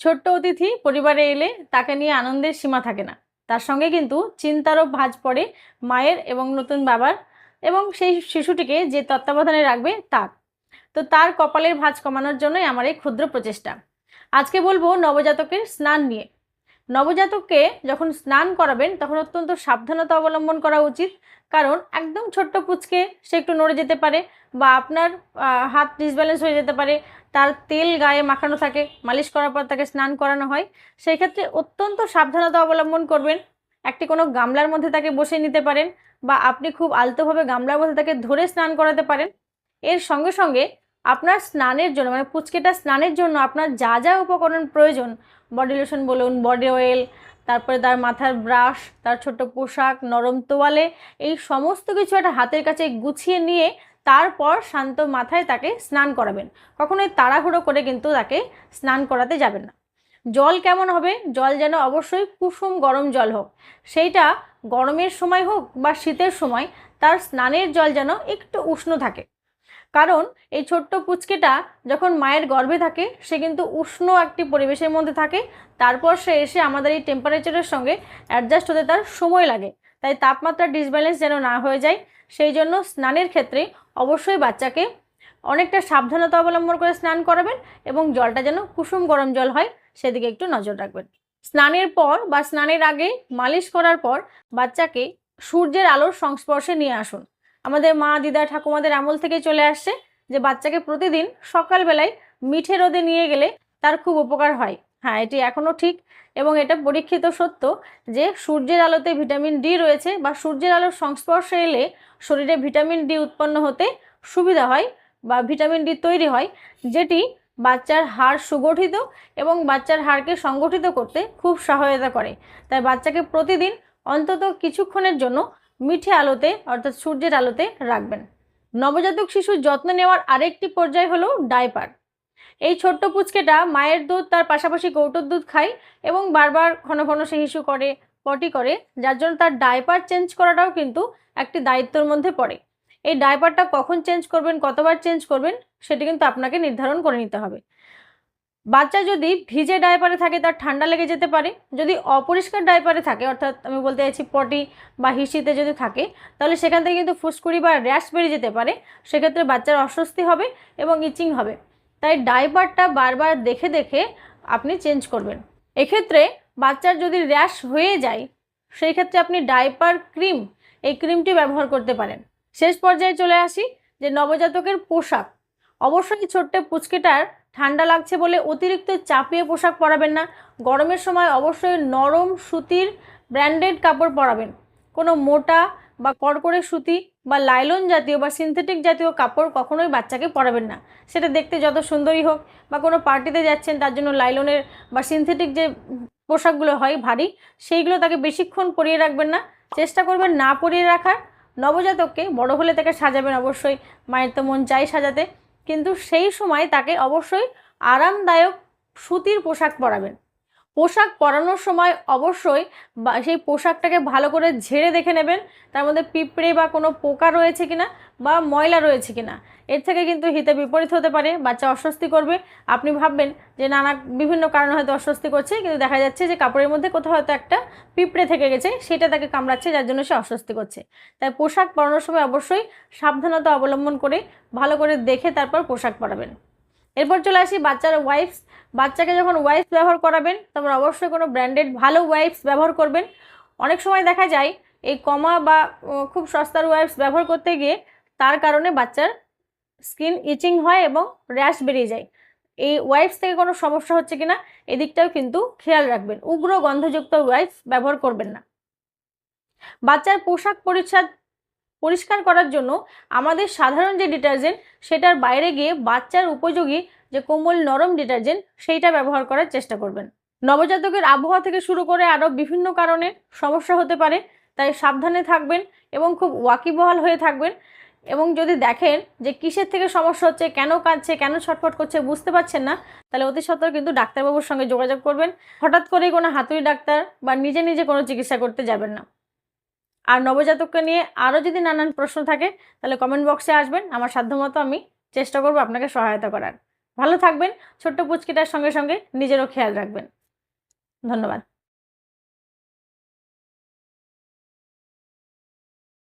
ছোট্ট অতিথি পরিবারে এলে তাকে নিয়ে আনন্দের সীমা থাকে না। তার সঙ্গে কিন্তু চিন্তারও ভাঁজ পড়ে মায়ের এবং নতুন বাবার এবং সেই শিশুটিকে যে তত্ত্বাবধানে রাখবে তার। তো তার কপালের ভাঁজ কমানোর জন্যই আমার এই ক্ষুদ্র প্রচেষ্টা। আজকে বলব নবজাতকের স্নান নিয়ে। নবজাতককে যখন স্নান করাবেন তখন অত্যন্ত সাবধানতা অবলম্বন করা উচিত। কারণ একদম ছোট্ট পুচকে সে একটু নড়ে যেতে পারে বা আপনার হাত ডিসব্যালেন্স হয়ে যেতে পারে। তার তেল গায়ে মাখানো থাকে, মালিশ করার পর তাকে স্নান করানো হয়, সেই ক্ষেত্রে অত্যন্ত সাবধানতা অবলম্বন করবেন। একটি কোনো গামলার মধ্যে তাকে বসিয়ে নিতে পারেন বা আপনি খুব আলতোভাবে গামলার মধ্যে তাকে ধরে স্নান করাতে পারেন। এর সঙ্গে সঙ্গে আপনার স্নানের জন্য মানে পুচকেটা স্নানের জন্য আপনার যা যা উপকরণ প্রয়োজন বডি লোশন বলুন বডি অয়েল তারপরে তার মাথার ব্রাশ তার ছোট্ট পোশাক, নরম তোয়ালে, এই সমস্ত কিছু একটা হাতের কাছে গুছিয়ে নিয়ে তারপর শান্ত মাথায় তাকে স্নান করাবেন। কখনোই তাড়াহুড়ো করে কিন্তু তাকে স্নান করাতে যাবেন না। জল কেমন হবে? জল যেন অবশ্যই কুসুম গরম জল হোক। সেইটা গরমের সময় হোক বা শীতের সময় তার স্নানের জল যেন একটু উষ্ণ থাকে। কারণ এই ছোট্ট পুচকেটা যখন মায়ের গর্ভে থাকে, সে কিন্তু উষ্ণ একটি পরিবেশের মধ্যে থাকে। তারপর সে এসে আমাদের এই টেম্পারেচারের সঙ্গে অ্যাডজাস্ট হতে তার সময় লাগে। তাই তাপমাত্রা ডিসব্যালেন্স যেন না হয়ে যায়, সেই জন্য স্নানের ক্ষেত্রে অবশ্যই বাচ্চাকে অনেকটা সাবধানতা অবলম্বন করে স্নান করাবেন এবং জলটা যেন কুসুম গরম জল হয়, সেদিকে একটু নজর রাখবেন। স্নানের পর বা স্নানের আগে মালিশ করার পর বাচ্চাকে সূর্যের আলোর সংস্পর্শে নিয়ে আসুন। আমাদের মা, দিদা, ঠাকুমাদের আমল থেকে চলে আসছে যে বাচ্চাকে প্রতিদিন সকালবেলায় মিঠে রোদে নিয়ে গেলে তার খুব উপকার হয়। হ্যাঁ এটি এখনও ঠিক এবং এটা পরীক্ষিত সত্য যে সূর্যের আলোতে ভিটামিন ডি রয়েছে বা সূর্যের আলোর সংস্পর্শে এলে শরীরে ভিটামিন ডি উৎপন্ন হতে সুবিধা হয় বা ভিটামিন ডি তৈরি হয়, যেটি বাচ্চার হাড় সুগঠিত এবং বাচ্চার হাড়কে সংগঠিত করতে খুব সহায়তা করে। তাই বাচ্চাকে প্রতিদিন অন্তত কিছুক্ষণের জন্য মিঠে আলোতে অর্থাৎ সূর্যের আলোতে রাখবেন। নবজাতক শিশুর যত্ন নেওয়ার আরেকটি পর্যায় হলো ডাইপার। এই ছোট্ট পুচকেটা মায়ের দুধ, তার পাশাপাশি কৌটোর দুধ খায় এবং বারবার ঘন ঘন সে হিসু করে, পটি করে, যার জন্য তার ডাইপার চেঞ্জ করাটাও কিন্তু একটি দায়িত্বর মধ্যে পড়ে। এই ডাইপারটা কখন চেঞ্জ করবেন, কতবার চেঞ্জ করবেন, সেটি কিন্তু আপনাকে নির্ধারণ করে নিতে হবে। বাচ্চা যদি ভিজে ডাইপারে থাকে, তার ঠান্ডা লেগে যেতে পারে। যদি অপরিষ্কার ডাইপারে থাকে, অর্থাৎ আমি বলতে চাইছি পটি বা হিসিতে যদি থাকে, তাহলে সেখান থেকে কিন্তু ফুসকুড়ি বা র্যাশ বেরিয়ে যেতে পারে। সেক্ষেত্রে বাচ্চার অস্বস্তি হবে এবং ইচিং হবে। তাই ডাইপারটা বারবার দেখে দেখে আপনি চেঞ্জ করবেন। এক্ষেত্রে বাচ্চার যদি র্যাশ হয়ে যায়, সেই ক্ষেত্রে আপনি ডাইপার ক্রিম এই ক্রিমটি ব্যবহার করতে পারেন। শেষ পর্যায়ে চলে আসি যে নবজাতকের পোশাক। অবশ্যই ছোট্ট পুচকেটার ঠান্ডা লাগছে বলে অতিরিক্ত চাপিয়ে পোশাক পরাবেন না। গরমের সময় অবশ্যই নরম সুতির ব্র্যান্ডেড কাপড় পরাবেন। কোনো মোটা বা কড়কড়ে সুতি বা লাইলন জাতীয় বা সিনথেটিক জাতীয় কাপড় কখনোই বাচ্চাকে পরাবেন না। সেটা দেখতে যত সুন্দরই হোক বা কোনো পার্টিতে যাচ্ছেন, তার জন্য লাইলনের বা সিনথেটিক যে পোশাকগুলো হয় ভারী, সেইগুলো তাকে বেশিক্ষণ পরিয়ে রাখবেন না। চেষ্টা করবেন না পরিয়ে রাখার। নবজাতককে বড় হলে তাকে সাজাবেন অবশ্যই, মায়ের তো মন চাই সাজাতে। কিন্তু সেই সময় তাকে অবশ্যই আরামদায়ক সুতির পোশাক পরাবেন। পোশাক পরানোর সময় অবশ্যই সেই পোশাকটাকে ভালো করে ঝেড়ে দেখে নেবেন। তার মধ্যে পিঁপড়ে বা কোনো পোকা রয়েছে কিনা বা ময়লা রয়েছে কিনা, এর থেকে কিন্তু হিতে বিপরীত হতে পারে, বাচ্চা অস্বস্তি করবে। আপনি ভাববেন যে নানা বিভিন্ন কারণে হয়তো অস্বস্তি করছে, কিন্তু দেখা যাচ্ছে যে কাপড়ের মধ্যে কোথাও হয়তো একটা পিঁপড়ে থেকে গেছে, সেটা তাকে কামড়াচ্ছে যার জন্য সে অস্বস্তি করছে। তাই পোশাক পরানোর সময় অবশ্যই সাবধানতা অবলম্বন করে ভালো করে দেখে তারপর পোশাক পরাবেন। এরপর চলে আসি বাচ্চার ওয়াইফস বাচ্চাকে যখন ওয়াইপস ব্যবহার করাবেন তখন অবশ্যই কোনো ব্র্যান্ডেড ভালো ওয়াইপস ব্যবহার করবেন। অনেক সময় দেখা যায়, এই কমা বা খুব সস্তার ওয়াইপস ব্যবহার করতে গিয়ে তার কারণে বাচ্চার স্কিন ইচিং হয় এবং র্যাশ বেরিয়ে যায়। এই ওয়াইপস থেকে কোনো সমস্যা হচ্ছে কিনা, এদিকটাও কিন্তু খেয়াল রাখবেন। উগ্র গন্ধযুক্ত ওয়াইপস ব্যবহার করবেন না। বাচ্চার পোশাক পরিচ্ছদ পরিষ্কার করার জন্য আমাদের সাধারণ যে ডিটারজেন্ট সেটার বাইরে গিয়ে বাচ্চার উপযোগী যে কোমল নরম ডিটারজেন্ট সেইটা ব্যবহার করার চেষ্টা করবেন। নবজাতকের আবহাওয়া থেকে শুরু করে আরও বিভিন্ন কারণে সমস্যা হতে পারে, তাই সাবধানে থাকবেন এবং খুব ওয়াকিবহাল হয়ে থাকবেন এবং যদি দেখেন যে কিসের থেকে সমস্যা হচ্ছে, কেন কাঁদছে, কেন ছটফট করছে বুঝতে পারছেন না, তাহলে অতি সত্ত্বেও কিন্তু ডাক্তারবাবুর সঙ্গে যোগাযোগ করবেন। হঠাৎ করেই কোনো হাতুড়ি ডাক্তার বা নিজে নিজে কোনো চিকিৎসা করতে যাবেন না। আর নবজাতককে নিয়ে আরও যদি নানান প্রশ্ন থাকে, তাহলে কমেন্ট বক্সে আসবেন। আমার সাধ্যমতো আমি চেষ্টা করব আপনাকে সহায়তা করার। ভালো থাকবেন, ছোট্ট পুচকিটার সঙ্গে সঙ্গে নিজেরও খেয়াল রাখবেন। ধন্যবাদ।